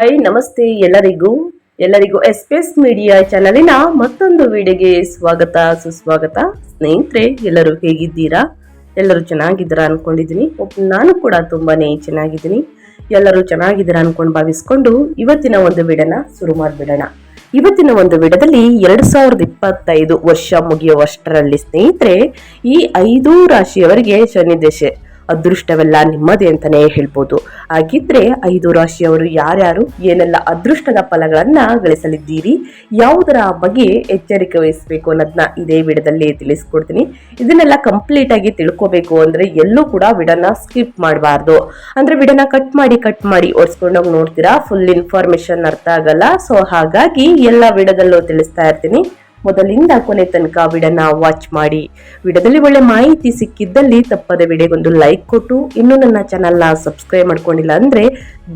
High ನಮಸ್ತೆ ಎಲ್ಲರಿಗೂ. ಎಲ್ಲರಿಗೂ ಎಸ್ಪೆಸ್ ಮೀಡಿಯಾ ಚಾನಲಿನ ಮತ್ತೊಂದು ವಿಡಿಯೋಗೆ ಸ್ವಾಗತ, ಸುಸ್ವಾಗತ. ಸ್ನೇಹಿತರೆ, ಎಲ್ಲರೂ ಹೇಗಿದ್ದೀರಾ? ಎಲ್ಲರೂ ಚೆನ್ನಾಗಿದ್ದೀರಾ ಅನ್ಕೊಂಡಿದ್ದೀನಿ. ನಾನು ಕೂಡ ತುಂಬಾನೇ ಚೆನ್ನಾಗಿದ್ದೀನಿ. ಎಲ್ಲರೂ ಚೆನ್ನಾಗಿದ್ದೀರಾ ಅನ್ಕೊಂಡು ಭಾವಿಸ್ಕೊಂಡು ಇವತ್ತಿನ ಒಂದು ವಿಡನ ಶುರು ಮಾಡಿಬಿಡೋಣ. ಇವತ್ತಿನ ಒಂದು ವಿಡದಲ್ಲಿ ಎರಡು ಸಾವಿರದ ಇಪ್ಪತ್ತೈದು ವರ್ಷ ಮುಗಿಯುವಷ್ಟರಲ್ಲಿ ಸ್ನೇಹಿತರೆ, ಈ ಐದು ರಾಶಿಯವರಿಗೆ ಶನಿ ದಶೆ ಅದೃಷ್ಟವೆಲ್ಲ ನಿಮ್ಮದೇ ಅಂತಲೇ ಹೇಳ್ಬೋದು. ಹಾಗಿದ್ರೆ ಐದು ರಾಶಿಯವರು ಯಾರ್ಯಾರು? ಏನೆಲ್ಲ ಅದೃಷ್ಟದ ಫಲಗಳನ್ನ ಗಳಿಸಲಿದ್ದೀರಿ? ಯಾವುದರ ಬಗ್ಗೆ ಎಚ್ಚರಿಕೆ ವಹಿಸಬೇಕು ಅನ್ನೋದನ್ನ ಇದೇ ವಿಡದಲ್ಲಿ ತಿಳಿಸ್ಕೊಡ್ತೀನಿ. ಇದನ್ನೆಲ್ಲ ಕಂಪ್ಲೀಟ್ ಆಗಿ ತಿಳ್ಕೊಬೇಕು ಅಂದ್ರೆ ಎಲ್ಲೂ ಕೂಡ ವಿಡನ್ನ ಸ್ಕಿಪ್ ಮಾಡಬಾರ್ದು. ಅಂದ್ರೆ ವಿಡನ್ನ ಕಟ್ ಮಾಡಿ ಕಟ್ ಮಾಡಿ ಓಡಿಸ್ಕೊಂಡೋಗಿ ನೋಡ್ತೀರಾ? ಫುಲ್ ಇನ್ಫಾರ್ಮೇಶನ್ ಅರ್ಥ ಆಗಲ್ಲ. ಸೊ ಹಾಗಾಗಿ ಎಲ್ಲ ವಿಡದಲ್ಲೂ ತಿಳಿಸ್ತಾ ಇರ್ತೀನಿ. ಮೊದಲಿಂದ ಕೊನೆ ತನಕ ವಿಡನ ವಾಚ್ ಮಾಡಿ. ವಿಡದಲ್ಲಿ ಒಳ್ಳೆ ಮಾಹಿತಿ ಸಿಕ್ಕಿದ್ದಲ್ಲಿ ತಪ್ಪದ ವಿಡಿಯೋಗೊಂದು ಲೈಕ್ ಕೊಟ್ಟು, ಇನ್ನೂ ನನ್ನ ಚಾನಲ್ನ ಸಬ್ಸ್ಕ್ರೈಬ್ ಮಾಡ್ಕೊಂಡಿಲ್ಲ ಅಂದರೆ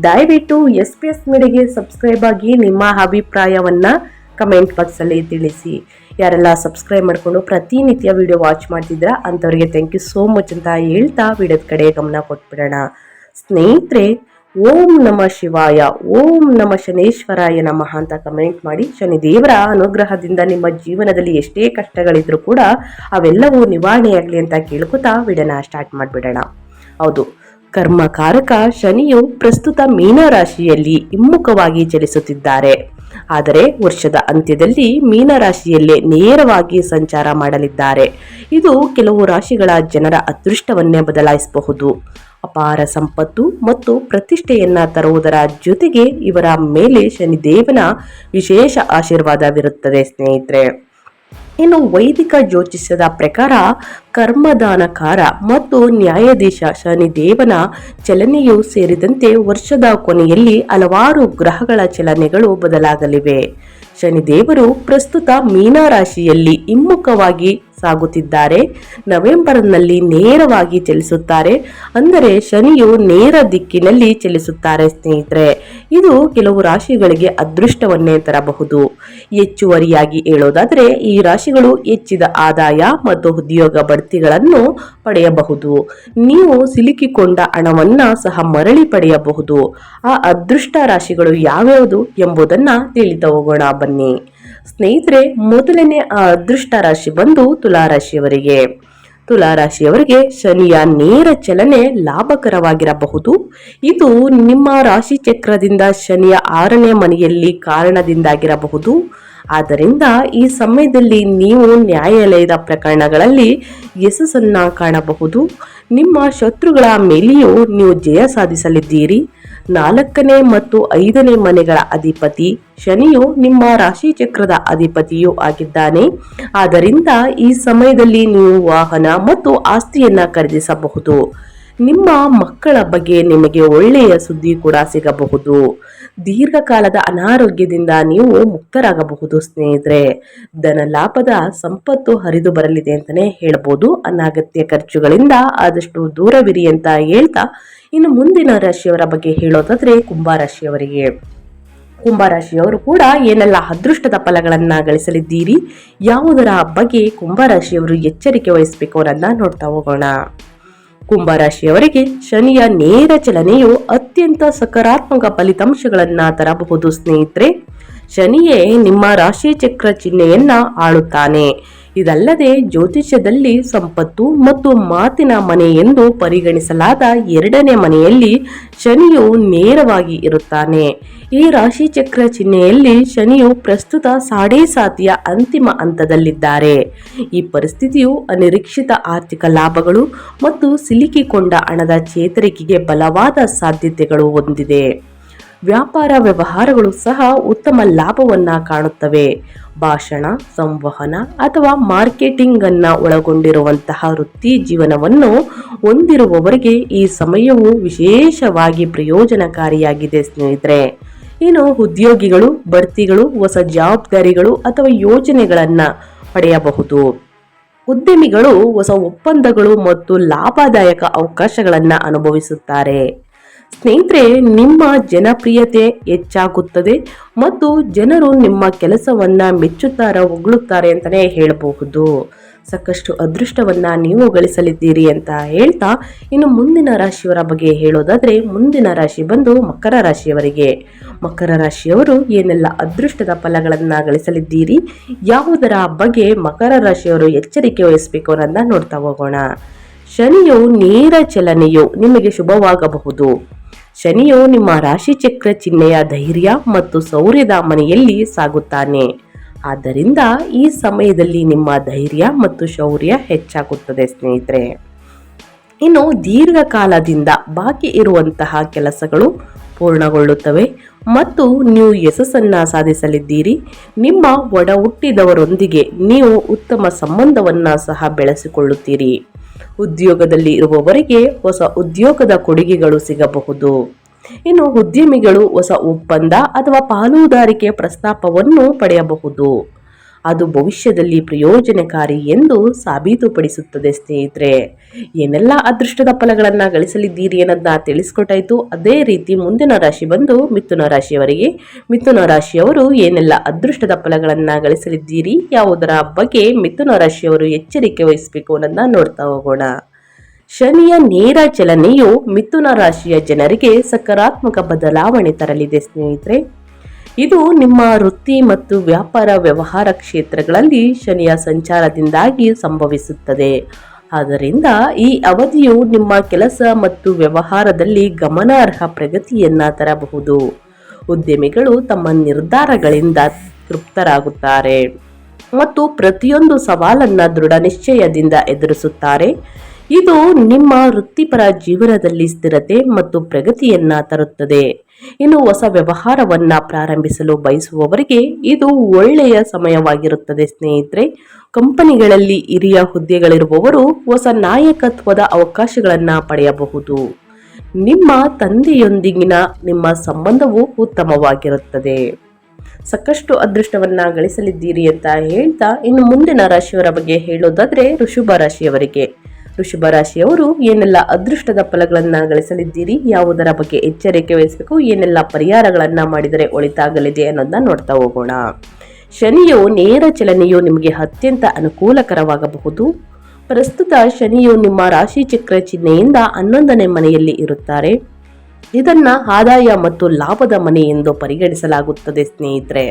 ದಯವಿಟ್ಟು ಎಸ್ ಪಿ ಎಸ್ ಮೀಡಿಯಾಗೆ ಸಬ್ಸ್ಕ್ರೈಬ್ ಆಗಿ ನಿಮ್ಮ ಅಭಿಪ್ರಾಯವನ್ನು ಕಮೆಂಟ್ ಬಾಕ್ಸಲ್ಲಿ ತಿಳಿಸಿ. ಯಾರೆಲ್ಲ ಸಬ್ಸ್ಕ್ರೈಬ್ ಮಾಡಿಕೊಂಡು ಪ್ರತಿನಿತ್ಯ ವಿಡಿಯೋ ವಾಚ್ ಮಾಡ್ತಿದ್ರ ಅಂಥವ್ರಿಗೆ ಥ್ಯಾಂಕ್ ಯು ಸೋ ಮಚ್ ಅಂತ ಹೇಳ್ತಾ ವಿಡಿಯೋದ ಕಡೆ ಗಮನ ಕೊಟ್ಬಿಡೋಣ. ಸ್ನೇಹಿತರೆ ಓಂ ನಮ ಶಿವಾಯ, ಓಂ ನಮ ಶನೇಶ್ವರಾಯ ನಮಃ ಅಂತ ಕಮೆಂಟ್ ಮಾಡಿ ಶನಿ ದೇವರ ಅನುಗ್ರಹದಿಂದ ನಿಮ್ಮ ಜೀವನದಲ್ಲಿ ಎಷ್ಟೇ ಕಷ್ಟಗಳಿದ್ರೂ ಕೂಡ ಅವೆಲ್ಲವೂ ನಿವಾರಣೆಯಾಗಲಿ ಅಂತ ಕೇಳ್ಕೊತಾ ವಿಡನ ಸ್ಟಾರ್ಟ್ ಮಾಡಿಬಿಡೋಣ. ಹೌದು, ಕರ್ಮಕಾರಕ ಶನಿಯು ಪ್ರಸ್ತುತ ಮೀನರಾಶಿಯಲ್ಲಿ ಹಿಮ್ಮುಖವಾಗಿ ಚಲಿಸುತ್ತಿದ್ದಾರೆ. ಆದರೆ ವರ್ಷದ ಅಂತ್ಯದಲ್ಲಿ ಮೀನರಾಶಿಯಲ್ಲೇ ನೇರವಾಗಿ ಸಂಚಾರ ಮಾಡಲಿದ್ದಾರೆ. ಇದು ಕೆಲವು ರಾಶಿಗಳ ಜನರ ಅದೃಷ್ಟವನ್ನೇ ಬದಲಾಯಿಸಬಹುದು. ಅಪಾರ ಸಂಪತ್ತು ಮತ್ತು ಪ್ರತಿಷ್ಠೆಯನ್ನ ತರುವುದರ ಜೊತೆಗೆ ಇವರ ಮೇಲೆ ಶನಿದೇವನ ವಿಶೇಷ ಆಶೀರ್ವಾದವಿರುತ್ತದೆ, ಸ್ನೇಹಿತರೆ. ಇನ್ನು ವೈದಿಕ ಜ್ಯೋತಿಷ್ಯದ ಪ್ರಕಾರ ಕರ್ಮದಾನಕಾರ ಮತ್ತು ನ್ಯಾಯಾಧೀಶ ಶನಿದೇವನ ಚಲನೆಯು ಸೇರಿದಂತೆ ವರ್ಷದ ಕೊನೆಯಲ್ಲಿ ಹಲವಾರು ಗ್ರಹಗಳ ಚಲನೆಗಳು ಬದಲಾಗಲಿವೆ. ಶನಿದೇವರು ಪ್ರಸ್ತುತ ಮೀನರಾಶಿಯಲ್ಲಿ ಹಿಮ್ಮುಖವಾಗಿ ಸಾಗುತ್ತಿದ್ದಾರೆ. ನವೆಂಬರ್ನಲ್ಲಿ ನೇರವಾಗಿ ಚಲಿಸುತ್ತಾರೆ. ಅಂದರೆ ಶನಿಯು ನೇರ ದಿಕ್ಕಿನಲ್ಲಿ ಚಲಿಸುತ್ತಾರೆ ಸ್ನೇಹಿತರೆ. ಇದು ಕೆಲವು ರಾಶಿಗಳಿಗೆ ಅದೃಷ್ಟವನ್ನೇ ತರಬಹುದು. ಹೆಚ್ಚುವರಿಯಾಗಿ ಹೇಳೋದಾದರೆ, ಈ ರಾಶಿಗಳು ಹೆಚ್ಚಿದ ಆದಾಯ ಮತ್ತು ಉದ್ಯೋಗ ಬಡ್ತಿಗಳನ್ನು ಪಡೆಯಬಹುದು. ನೀವು ಸಿಲುಕಿಕೊಂಡ ಹಣವನ್ನ ಸಹ ಮರಳಿ ಪಡೆಯಬಹುದು. ಆ ಅದೃಷ್ಟ ರಾಶಿಗಳು ಯಾವ್ಯಾವುದು ಎಂಬುದನ್ನ ತಿಳಿತಾ ಹೋಗೋಣ ಬನ್ನಿ. ಸ್ನೇಹಿತರೆ, ಮೊದಲನೇ ಅದೃಷ್ಟ ರಾಶಿ ಬಂದು ತುಲಾರಾಶಿಯವರಿಗೆ. ತುಲಾರಾಶಿಯವರಿಗೆ ತುಲಾ ರಾಶಿಯವರಿಗೆ ಶನಿಯ ನೇರ ಚಲನೆ ಲಾಭಕರವಾಗಿರಬಹುದು. ಇದು ನಿಮ್ಮ ರಾಶಿ ಚಕ್ರದಿಂದ ಶನಿಯ ಆರನೇ ಮನೆಯಲ್ಲಿ ಕಾರಣದಿಂದಾಗಿರಬಹುದು. ಆದ್ದರಿಂದ ಈ ಸಮಯದಲ್ಲಿ ನೀವು ನ್ಯಾಯಾಲಯದ ಪ್ರಕರಣಗಳಲ್ಲಿ ಯಶಸ್ಸನ್ನು ಕಾಣಬಹುದು. ನಿಮ್ಮ ಶತ್ರುಗಳ ಮೇಲೆಯೂ ನೀವು ಜಯ ಸಾಧಿಸಲಿದ್ದೀರಿ. ನಾಲ್ಕನೇ ಮತ್ತು ಐದನೇ ಮನೆಗಳ ಅಧಿಪತಿ. ಶನಿಯು ನಿಮ್ಮ ರಾಶಿ ಚಕ್ರದ ಅಧಿಪತಿಯೂ ಆಗಿದ್ದಾನೆ. ಆದ್ದರಿಂದ ಈ ಸಮಯದಲ್ಲಿ ನೀವು ವಾಹನ ಮತ್ತು ಆಸ್ತಿಯನ್ನ ಖರೀದಿಸಬಹುದು. ನಿಮ್ಮ ಮಕ್ಕಳ ಬಗ್ಗೆ ನಿಮಗೆ ಒಳ್ಳೆಯ ಸುದ್ದಿ ಕೂಡ ಸಿಗಬಹುದು. ದೀರ್ಘಕಾಲದ ಅನಾರೋಗ್ಯದಿಂದ ನೀವು ಮುಕ್ತರಾಗಬಹುದು ಸ್ನೇಹಿತರೆ. ಧನ ಲಾಭದ ಸಂಪತ್ತು ಹರಿದು ಬರಲಿದೆ ಅಂತಲೇ ಹೇಳ್ಬೋದು. ಅನಾಗತ್ಯ ಖರ್ಚುಗಳಿಂದ ಆದಷ್ಟು ದೂರವಿರಿ ಅಂತ ಹೇಳ್ತಾ ಇನ್ನು ಮುಂದಿನ ರಾಶಿಯವರ ಬಗ್ಗೆ ಹೇಳೋದಾದ್ರೆ ಕುಂಭರಾಶಿಯವರಿಗೆ ಕುಂಭರಾಶಿಯವರು ಕೂಡ ಏನೆಲ್ಲ ಅದೃಷ್ಟದ ಫಲಗಳನ್ನು ಗಳಿಸಲಿದ್ದೀರಿ, ಯಾವುದರ ಬಗ್ಗೆ ಕುಂಭರಾಶಿಯವರು ಎಚ್ಚರಿಕೆ ವಹಿಸಬೇಕು ಅನ್ನೋದನ್ನ ನೋಡ್ತಾ ಹೋಗೋಣ. ಕುಂಭರಾಶಿಯವರಿಗೆ ಶನಿಯ ನೇರ ಚಲನೆಯು ಅತ್ಯಂತ ಸಕಾರಾತ್ಮಕ ಫಲಿತಾಂಶಗಳನ್ನು ತರಬಹುದು ಸ್ನೇಹಿತರೆ. ಶನಿಯೇ ನಿಮ್ಮ ರಾಶಿ ಚಕ್ರ ಚಿಹ್ನೆಯನ್ನ ಆಳುತ್ತಾನೆ. ಇದಲ್ಲದೆ ಜ್ಯೋತಿಷ್ಯದಲ್ಲಿ ಸಂಪತ್ತು ಮತ್ತು ಮಾತಿನ ಮನೆ ಎಂದು ಪರಿಗಣಿಸಲಾದ ಎರಡನೇ ಮನೆಯಲ್ಲಿ ಶನಿಯು ನೇರವಾಗಿ ಇರುತ್ತಾನೆ. ಈ ರಾಶಿ ಚಕ್ರ ಚಿಹ್ನೆಯಲ್ಲಿ ಶನಿಯು ಪ್ರಸ್ತುತ ಸಾಡೇ ಸಾತಿಯ ಅಂತಿಮ ಹಂತದಲ್ಲಿದ್ದಾರೆ. ಈ ಪರಿಸ್ಥಿತಿಯು ಅನಿರೀಕ್ಷಿತ ಆರ್ಥಿಕ ಲಾಭಗಳು ಮತ್ತು ಸಿಲುಕಿಕೊಂಡ ಹಣದ ಚೇತರಿಕೆಗೆ ಬಲವಾದ ಸಾಧ್ಯತೆಗಳು ಹೊಂದಿದೆ. ವ್ಯಾಪಾರ ವ್ಯವಹಾರಗಳು ಸಹ ಉತ್ತಮ ಲಾಭವನ್ನು ಕಾಣುತ್ತವೆ. ಭಾಷಣ, ಸಂವಹನ ಅಥವಾ ಮಾರ್ಕೆಟಿಂಗ್ ಅನ್ನ ಒಳಗೊಂಡಿರುವಂತಹ ವೃತ್ತಿ ಜೀವನವನ್ನು ಹೊಂದಿರುವವರಿಗೆ ಈ ಸಮಯವು ವಿಶೇಷವಾಗಿ ಪ್ರಯೋಜನಕಾರಿಯಾಗಿದೆ ಸ್ನೇಹಿತರೆ. ಇನ್ನು ಉದ್ಯೋಗಿಗಳು, ಬಡ್ತಿಗಳು, ಹೊಸ ಜವಾಬ್ದಾರಿಗಳು ಅಥವಾ ಯೋಜನೆಗಳನ್ನು ಪಡೆಯಬಹುದು. ಉದ್ಯಮಿಗಳು ಹೊಸ ಒಪ್ಪಂದಗಳು ಮತ್ತು ಲಾಭದಾಯಕ ಅವಕಾಶಗಳನ್ನು ಅನುಭವಿಸುತ್ತಾರೆ. ಸ್ನೇಹಿತರೆ, ನಿಮ್ಮ ಜನಪ್ರಿಯತೆ ಹೆಚ್ಚಾಗುತ್ತದೆ ಮತ್ತು ಜನರು ನಿಮ್ಮ ಕೆಲಸವನ್ನು ಮೆಚ್ಚುತ್ತಾರೆ, ಹೊಗಳುತ್ತಾರೆ ಅಂತಲೇ ಹೇಳಬಹುದು. ಸಾಕಷ್ಟು ಅದೃಷ್ಟವನ್ನು ನೀವು ಗಳಿಸಲಿದ್ದೀರಿ ಅಂತ ಹೇಳ್ತಾ ಇನ್ನು ಮುಂದಿನ ರಾಶಿಯವರ ಬಗ್ಗೆ ಹೇಳೋದಾದ್ರೆ, ಮುಂದಿನ ರಾಶಿ ಬಂದು ಮಕರ ರಾಶಿಯವರಿಗೆ. ಮಕರ ರಾಶಿಯವರು ಏನೆಲ್ಲ ಅದೃಷ್ಟದ ಫಲಗಳನ್ನು ಗಳಿಸಲಿದ್ದೀರಿ, ಯಾವುದರ ಬಗ್ಗೆ ಮಕರ ರಾಶಿಯವರು ಎಚ್ಚರಿಕೆ ವಹಿಸಬೇಕು ಅನ್ನೋದನ್ನ ನೋಡ್ತಾ ಹೋಗೋಣ. ಶನಿಯು ನೇರ ಚಲನೆಯು ನಿಮಗೆ ಶುಭವಾಗಬಹುದು. ಶನಿಯು ನಿಮ್ಮ ರಾಶಿ ಚಕ್ರ ಚಿಹ್ನೆಯ ಧೈರ್ಯ ಮತ್ತು ಸೌರ್ಯದ ಮನೆಯಲ್ಲಿ ಸಾಗುತ್ತಾನೆ. ಆದ್ದರಿಂದ ಈ ಸಮಯದಲ್ಲಿ ನಿಮ್ಮ ಧೈರ್ಯ ಮತ್ತು ಶೌರ್ಯ ಹೆಚ್ಚಾಗುತ್ತದೆ ಸ್ನೇಹಿತರೆ. ಇನ್ನು ದೀರ್ಘಕಾಲದಿಂದ ಬಾಕಿ ಇರುವಂತಹ ಕೆಲಸಗಳು ಪೂರ್ಣಗೊಳ್ಳುತ್ತವೆ ಮತ್ತು ನೀವು ಯಶಸ್ಸನ್ನು ಸಾಧಿಸಲಿದ್ದೀರಿ. ನಿಮ್ಮ ಒಡ ಹುಟ್ಟಿದವರೊಂದಿಗೆ ನೀವು ಉತ್ತಮ ಸಂಬಂಧವನ್ನು ಸಹ ಬೆಳೆಸಿಕೊಳ್ಳುತ್ತೀರಿ. ಉದ್ಯೋಗದಲ್ಲಿ ಇರುವವರಿಗೆ ಹೊಸ ಉದ್ಯೋಗದ ಕೊಡುಗೆಗಳು ಸಿಗಬಹುದು. ಇನ್ನು ಉದ್ಯಮಿಗಳು ಹೊಸ ಒಪ್ಪಂದ ಅಥವಾ ಪಾಲುದಾರಿಕೆ ಪ್ರಸ್ತಾಪವನ್ನು ಪಡೆಯಬಹುದು. ಅದು ಭವಿಷ್ಯದಲ್ಲಿ ಪ್ರಯೋಜನಕಾರಿ ಎಂದು ಸಾಬೀತುಪಡಿಸುತ್ತದೆ, ಸ್ನೇಹಿತರೆ. ಏನೆಲ್ಲ ಅದೃಷ್ಟದ ಫಲಗಳನ್ನು ಗಳಿಸಲಿದ್ದೀರಿ ಅನ್ನೋದನ್ನ ತಿಳಿಸ್ಕೊಟ್ಟಾಯಿತು. ಅದೇ ರೀತಿ ಮುಂದಿನ ರಾಶಿ ಬಂದು ಮಿಥುನ ರಾಶಿಯವರಿಗೆ. ಮಿಥುನ ರಾಶಿಯವರು ಏನೆಲ್ಲ ಅದೃಷ್ಟದ ಫಲಗಳನ್ನು ಗಳಿಸಲಿದ್ದೀರಿ, ಯಾವುದರ ಬಗ್ಗೆ ಮಿಥುನ ರಾಶಿಯವರು ಎಚ್ಚರಿಕೆ ವಹಿಸಬೇಕು ಅನ್ನೋದನ್ನ ನೋಡ್ತಾ ಹೋಗೋಣ. ಶನಿಯ ನೇರ ಚಲನೆಯು ಮಿಥುನ ರಾಶಿಯ ಜನರಿಗೆ ಸಕಾರಾತ್ಮಕ ಬದಲಾವಣೆ ತರಲಿದೆ, ಸ್ನೇಹಿತರೆ. ಇದು ನಿಮ್ಮ ವೃತ್ತಿ ಮತ್ತು ವ್ಯಾಪಾರ ವ್ಯವಹಾರ ಕ್ಷೇತ್ರಗಳಲ್ಲಿ ಶನಿಯ ಸಂಚಾರದಿಂದಾಗಿ ಸಂಭವಿಸುತ್ತದೆ. ಆದ್ದರಿಂದ ಈ ಅವಧಿಯು ನಿಮ್ಮ ಕೆಲಸ ಮತ್ತು ವ್ಯವಹಾರದಲ್ಲಿ ಗಮನಾರ್ಹ ಪ್ರಗತಿಯನ್ನ ತರಬಹುದು. ಉದ್ಯಮಿಗಳು ತಮ್ಮ ನಿರ್ಧಾರಗಳಿಂದ ತೃಪ್ತರಾಗುತ್ತಾರೆ ಮತ್ತು ಪ್ರತಿಯೊಂದು ಸವಾಲನ್ನು ದೃಢ ನಿಶ್ಚಯದಿಂದ ಎದುರಿಸುತ್ತಾರೆ. ಇದು ನಿಮ್ಮ ವೃತ್ತಿಪರ ಜೀವನದಲ್ಲಿ ಸ್ಥಿರತೆ ಮತ್ತು ಪ್ರಗತಿಯನ್ನ ತರುತ್ತದೆ. ಇನ್ನು ಹೊಸ ವ್ಯವಹಾರವನ್ನ ಪ್ರಾರಂಭಿಸಲು ಬಯಸುವವರಿಗೆ ಇದು ಒಳ್ಳೆಯ ಸಮಯವಾಗಿರುತ್ತದೆ ಸ್ನೇಹಿತರೆ. ಕಂಪನಿಗಳಲ್ಲಿ ಹಿರಿಯ ಹುದ್ದೆಗಳಿರುವವರು ಹೊಸ ನಾಯಕತ್ವದ ಅವಕಾಶಗಳನ್ನು ಪಡೆಯಬಹುದು. ನಿಮ್ಮ ತಂದೆಯೊಂದಿಗಿನ ನಿಮ್ಮ ಸಂಬಂಧವು ಉತ್ತಮವಾಗಿರುತ್ತದೆ. ಸಾಕಷ್ಟು ಅದೃಷ್ಟವನ್ನ ಗಳಿಸಲಿದ್ದೀರಿ ಅಂತ ಹೇಳ್ತಾ ಇನ್ನು ಮುಂದಿನ ರಾಶಿಯವರ ಬಗ್ಗೆ ಹೇಳೋದಾದ್ರೆ ಋಷಭ ರಾಶಿಯವರಿಗೆ. ಋಷಭ ರಾಶಿಯವರು ಏನೆಲ್ಲ ಅದೃಷ್ಟದ ಫಲಗಳನ್ನ ಗಳಿಸಲಿದ್ದೀರಿ, ಯಾವುದರ ಬಗ್ಗೆ ಎಚ್ಚರಿಕೆ ವಹಿಸಬೇಕು, ಏನೆಲ್ಲ ಪರಿಹಾರಗಳನ್ನ ಮಾಡಿದರೆ ಒಳಿತಾಗಲಿದೆ ಅನ್ನೋದನ್ನ ನೋಡ್ತಾ ಹೋಗೋಣ. ಶನಿಯು ನೇರ ಚಲನೆಯು ನಿಮಗೆ ಅತ್ಯಂತ ಅನುಕೂಲಕರವಾಗಬಹುದು. ಪ್ರಸ್ತುತ ಶನಿಯು ನಿಮ್ಮ ರಾಶಿ ಚಕ್ರ ಚಿಹ್ನೆಯಿಂದ ಹನ್ನೊಂದನೇ ಮನೆಯಲ್ಲಿ ಇರುತ್ತಾರೆ. ಇದನ್ನ ಆದಾಯ ಮತ್ತು ಲಾಭದ ಮನೆ ಎಂದು ಪರಿಗಣಿಸಲಾಗುತ್ತದೆ, ಸ್ನೇಹಿತರೆ.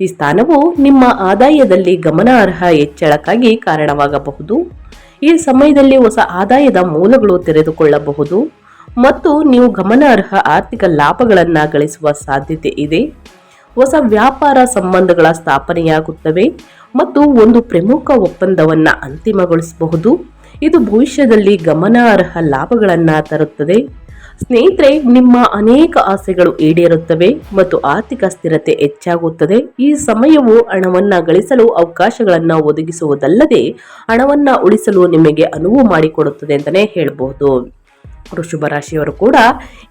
ಈ ಸ್ಥಾನವು ನಿಮ್ಮ ಆದಾಯದಲ್ಲಿ ಗಮನಾರ್ಹ ಹೆಚ್ಚಳಕ್ಕಾಗಿ ಕಾರಣವಾಗಬಹುದು. ಈ ಸಮಯದಲ್ಲಿ ಹೊಸ ಆದಾಯದ ಮೂಲಗಳು ತೆರೆದುಕೊಳ್ಳಬಹುದು ಮತ್ತು ನೀವು ಗಮನಾರ್ಹ ಆರ್ಥಿಕ ಲಾಭಗಳನ್ನು ಗಳಿಸುವ ಸಾಧ್ಯತೆ ಇದೆ. ಹೊಸ ವ್ಯಾಪಾರ ಸಂಬಂಧಗಳ ಸ್ಥಾಪನೆಯಾಗುತ್ತವೆ ಮತ್ತು ಒಂದು ಪ್ರಮುಖ ಒಪ್ಪಂದವನ್ನು ಅಂತಿಮಗೊಳಿಸಬಹುದು. ಇದು ಭವಿಷ್ಯದಲ್ಲಿ ಗಮನಾರ್ಹ ಲಾಭಗಳನ್ನು ತರುತ್ತದೆ. ಸ್ನೇಹಿತರೆ, ನಿಮ್ಮ ಅನೇಕ ಆಸೆಗಳು ಈಡೇರುತ್ತವೆ ಮತ್ತು ಆರ್ಥಿಕ ಸ್ಥಿರತೆ ಹೆಚ್ಚಾಗುತ್ತದೆ. ಈ ಸಮಯವು ಹಣವನ್ನ ಗಳಿಸಲು ಅವಕಾಶಗಳನ್ನು ಒದಗಿಸುವುದಲ್ಲದೆ, ಹಣವನ್ನ ಉಳಿಸಲು ನಿಮಗೆ ಅನುವು ಮಾಡಿಕೊಡುತ್ತದೆ ಅಂತಲೇ ಹೇಳಬಹುದು. ವೃಷಭ ರಾಶಿಯವರು ಕೂಡ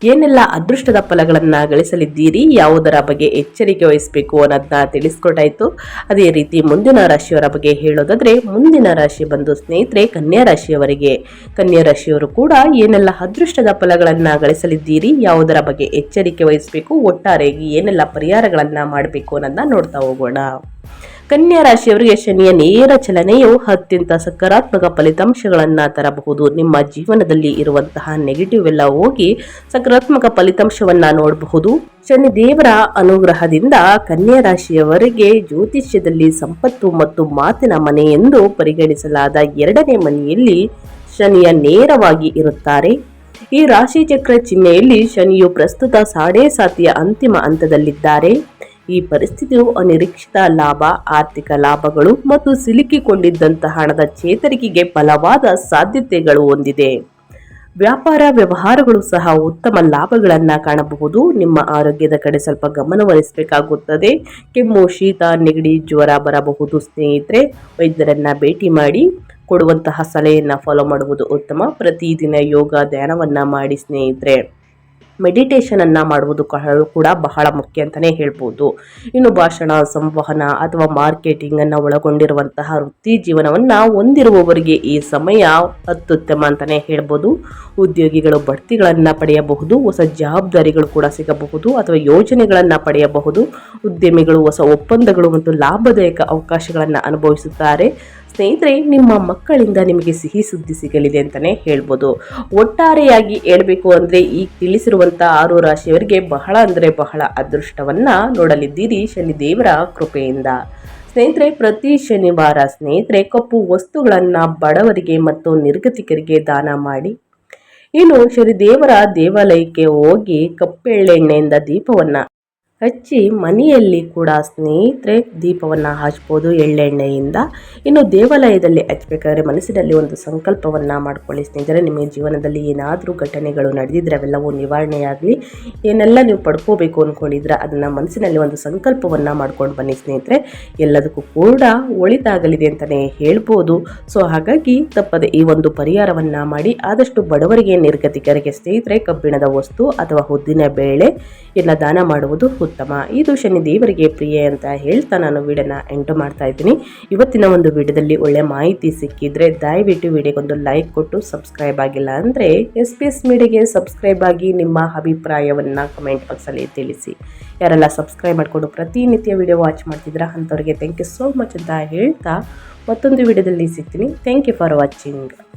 ಏನೆಲ್ಲ ಅದೃಷ್ಟದ ಫಲಗಳನ್ನು ಗಳಿಸಲಿದ್ದೀರಿ, ಯಾವುದರ ಬಗ್ಗೆ ಎಚ್ಚರಿಕೆ ವಹಿಸಬೇಕು ಅನ್ನೋದನ್ನ ತಿಳಿಸ್ಕೊಟ್ಟಾಯ್ತು. ಅದೇ ರೀತಿ ಮುಂದಿನ ರಾಶಿಯವರ ಬಗ್ಗೆ ಹೇಳೋದಾದ್ರೆ, ಮುಂದಿನ ರಾಶಿ ಬಂದು ಸ್ನೇಹಿತರೆ, ಕನ್ಯಾ ರಾಶಿಯವರಿಗೆ. ಕನ್ಯಾ ರಾಶಿಯವರು ಕೂಡ ಏನೆಲ್ಲ ಅದೃಷ್ಟದ ಫಲಗಳನ್ನು ಗಳಿಸಲಿದ್ದೀರಿ, ಯಾವುದರ ಬಗ್ಗೆ ಎಚ್ಚರಿಕೆ ವಹಿಸಬೇಕು, ಒಟ್ಟಾರೆಯಾಗಿ ಏನೆಲ್ಲ ಪರಿಹಾರಗಳನ್ನು ಮಾಡಬೇಕು ಅನ್ನೋದನ್ನ ನೋಡ್ತಾ ಹೋಗೋಣ. ಕನ್ಯಾ ರಾಶಿಯವರಿಗೆ ಶನಿಯ ನೇರ ಚಲನೆಯು ಅತ್ಯಂತ ಸಕಾರಾತ್ಮಕ ಫಲಿತಾಂಶಗಳನ್ನು ತರಬಹುದು. ನಿಮ್ಮ ಜೀವನದಲ್ಲಿ ಇರುವಂತಹ ನೆಗೆಟಿವ್ ಎಲ್ಲ ಹೋಗಿ ಸಕಾರಾತ್ಮಕ ಫಲಿತಾಂಶವನ್ನು ನೋಡಬಹುದು. ಶನಿ ದೇವರ ಅನುಗ್ರಹದಿಂದ ಕನ್ಯಾ ರಾಶಿಯವರಿಗೆ ಜ್ಯೋತಿಷ್ಯದಲ್ಲಿ ಸಂಪತ್ತು ಮತ್ತು ಮಾತಿನ ಮನೆ ಎಂದು ಪರಿಗಣಿಸಲಾದ ಎರಡನೇ ಮನೆಯಲ್ಲಿ ಶನಿಯ ನೇರವಾಗಿ ಇರುತ್ತಾರೆ. ಈ ರಾಶಿ ಚಕ್ರ ಚಿಹ್ನೆಯಲ್ಲಿ ಶನಿಯು ಪ್ರಸ್ತುತ ಸಾಡೆ ಸಾತಿಯ ಅಂತಿಮ ಹಂತದಲ್ಲಿದ್ದಾರೆ. ಈ ಪರಿಸ್ಥಿತಿಯು ಅನಿರೀಕ್ಷಿತ ಲಾಭ, ಆರ್ಥಿಕ ಲಾಭಗಳು ಮತ್ತು ಸಿಲುಕಿಕೊಂಡಿದ್ದಂತಹ ಹಣದ ಚೇತರಿಕೆಗೆ ಬಲವಾದ ಸಾಧ್ಯತೆಗಳು ಹೊಂದಿದೆ. ವ್ಯಾಪಾರ ವ್ಯವಹಾರಗಳು ಸಹ ಉತ್ತಮ ಲಾಭಗಳನ್ನು ಕಾಣಬಹುದು. ನಿಮ್ಮ ಆರೋಗ್ಯದ ಕಡೆ ಸ್ವಲ್ಪ ಗಮನವಹಿಸಬೇಕಾಗುತ್ತದೆ ಕೆಮ್ಮು, ಶೀತ, ನೆಗಡಿ, ಜ್ವರ ಬರಬಹುದು. ಸ್ನೇಹಿತರೆ, ವೈದ್ಯರನ್ನು ಭೇಟಿ ಮಾಡಿ ಕೊಡುವಂತಹ ಸಲಹೆಯನ್ನು ಫಾಲೋ ಮಾಡುವುದು ಉತ್ತಮ. ಪ್ರತಿದಿನ ಯೋಗ, ಧ್ಯಾನವನ್ನು ಮಾಡಿ ಸ್ನೇಹಿತರೆ. ಮೆಡಿಟೇಷನ್ ಅನ್ನ ಮಾಡುವುದು ಕೂಡ ಬಹಳ ಮುಖ್ಯ ಅಂತಲೇ ಹೇಳ್ಬೋದು. ಇನ್ನು ಭಾಷಣ, ಸಂವಹನ ಅಥವಾ ಮಾರ್ಕೆಟಿಂಗ್ ಅನ್ನು ಒಳಗೊಂಡಿರುವಂತಹ ವೃತ್ತಿ ಜೀವನವನ್ನು ಹೊಂದಿರುವವರಿಗೆ ಈ ಸಮಯ ಅತ್ಯುತ್ತಮ ಅಂತಲೇ ಹೇಳ್ಬೋದು. ಉದ್ಯೋಗಿಗಳು ಬಡ್ತಿಗಳನ್ನು ಪಡೆಯಬಹುದು, ಹೊಸ ಜವಾಬ್ದಾರಿಗಳು ಕೂಡ ಸಿಗಬಹುದು ಅಥವಾ ಯೋಜನೆಗಳನ್ನು ಪಡೆಯಬಹುದು. ಉದ್ಯಮಿಗಳು, ಹೊಸ ಒಪ್ಪಂದಗಳು ಮತ್ತು ಲಾಭದಾಯಕ ಅವಕಾಶಗಳನ್ನು ಅನುಭವಿಸುತ್ತಾರೆ. ಸ್ನೇಹಿತರೆ, ನಿಮ್ಮ ಮಕ್ಕಳಿಂದ ನಿಮಗೆ ಸಿಹಿ ಸುದ್ದಿ ಸಿಗಲಿದೆ ಅಂತಲೇ ಹೇಳ್ಬೋದು. ಒಟ್ಟಾರೆಯಾಗಿ ಹೇಳಬೇಕು ಅಂದರೆ ಈ ತಿಳಿಸಿರುವಂಥ ಆರು ರಾಶಿಯವರಿಗೆ ಬಹಳ ಅಂದರೆ ಬಹಳ ಅದೃಷ್ಟವನ್ನು ನೋಡಲಿದ್ದೀರಿ ಶನಿದೇವರ ಕೃಪೆಯಿಂದ. ಸ್ನೇಹಿತರೆ, ಪ್ರತಿ ಶನಿವಾರ ಸ್ನೇಹಿತರೆ, ಕಪ್ಪು ವಸ್ತುಗಳನ್ನು ಬಡವರಿಗೆ ಮತ್ತು ನಿರ್ಗತಿಕರಿಗೆ ದಾನ ಮಾಡಿ. ಇನ್ನು ಶನಿದೇವರ ದೇವಾಲಯಕ್ಕೆ ಹೋಗಿ ಕಪ್ಪೆಳ್ಳೆಣ್ಣೆಯಿಂದ ದೀಪವನ್ನು ಹಚ್ಚಿ ಮನೆಯಲ್ಲಿ ಕೂಡ ಸ್ನೇಹಿತರೆ ದೀಪವನ್ನು ಹಚ್ಬೋದು ಎಳ್ಳೆಣ್ಣೆಯಿಂದ. ಇನ್ನು ದೇವಾಲಯದಲ್ಲಿ ಹಚ್ಬೇಕಾದ್ರೆ ಮನಸ್ಸಿನಲ್ಲಿ ಒಂದು ಸಂಕಲ್ಪವನ್ನು ಮಾಡ್ಕೊಳ್ಳಿ ಸ್ನೇಹಿತರೆ. ನಿಮ್ಮ ಜೀವನದಲ್ಲಿ ಏನಾದರೂ ಘಟನೆಗಳು ನಡೆದಿದ್ರೆ ಅವೆಲ್ಲವೂ ನಿವಾರಣೆಯಾಗಲಿ. ಏನೆಲ್ಲ ನೀವು ಪಡ್ಕೋಬೇಕು ಅಂದ್ಕೊಂಡಿದ್ರೆ ಅದನ್ನು ಮನಸ್ಸಿನಲ್ಲಿ ಒಂದು ಸಂಕಲ್ಪವನ್ನು ಮಾಡ್ಕೊಂಡು ಬನ್ನಿ ಸ್ನೇಹಿತರೆ. ಎಲ್ಲದಕ್ಕೂ ಕೂಡ ಒಳಿತಾಗಲಿದೆ ಅಂತಲೇ ಹೇಳ್ಬೋದು. ಸೊ ಹಾಗಾಗಿ ತಪ್ಪದೆ ಈ ಒಂದು ಪರಿಹಾರವನ್ನು ಮಾಡಿ ಆದಷ್ಟು ಬಡವರಿಗೆ, ನಿರ್ಗತಿಕರಿಗೆ ಸ್ನೇಹಿತರೆ ಕಬ್ಬಿಣದ ವಸ್ತು ಅಥವಾ ಉದ್ದಿನ ಬೇಳೆ ಎಲ್ಲ ದಾನ ಮಾಡುವುದು ಉತ್ತಮ. ಇದು ಶನಿ ದೇವರಿಗೆ ಪ್ರಿಯ ಅಂತ ಹೇಳ್ತಾ ನಾನು ವಿಡಿಯೋನ ಎಂಟು ಮಾಡ್ತಾ ಇದ್ದೀನಿ. ಇವತ್ತಿನ ಒಂದು ವಿಡಿಯೋದಲ್ಲಿ ಒಳ್ಳೆ ಮಾಹಿತಿ ಸಿಕ್ಕಿದ್ರೆ ದಯವಿಟ್ಟು ವಿಡಿಯೋಗೊಂದು ಲೈಕ್ ಕೊಟ್ಟು ಸಬ್ಸ್ಕ್ರೈಬ್ ಆಗಿಲ್ಲ ಅಂದರೆ ಎಸ್ ಪಿ ಎಸ್ ಮೀಡಿಯಾಗೆ ಸಬ್ಸ್ಕ್ರೈಬ್ ಆಗಿ ನಿಮ್ಮ ಅಭಿಪ್ರಾಯವನ್ನು ಕಮೆಂಟ್ ಬಾಕ್ಸಲ್ಲಿ ತಿಳಿಸಿ. ಯಾರೆಲ್ಲ ಸಬ್ಸ್ಕ್ರೈಬ್ ಮಾಡಿಕೊಂಡು ಪ್ರತಿನಿತ್ಯ ವಿಡಿಯೋ ವಾಚ್ ಮಾಡ್ತಿದ್ರೆ ಅಂಥವ್ರಿಗೆ ಥ್ಯಾಂಕ್ ಯು ಸೋ ಮಚ್ ಅಂತ ಹೇಳ್ತಾ ಮತ್ತೊಂದು ವಿಡಿಯೋದಲ್ಲಿ ಸಿಗ್ತೀನಿ. Thank you for watching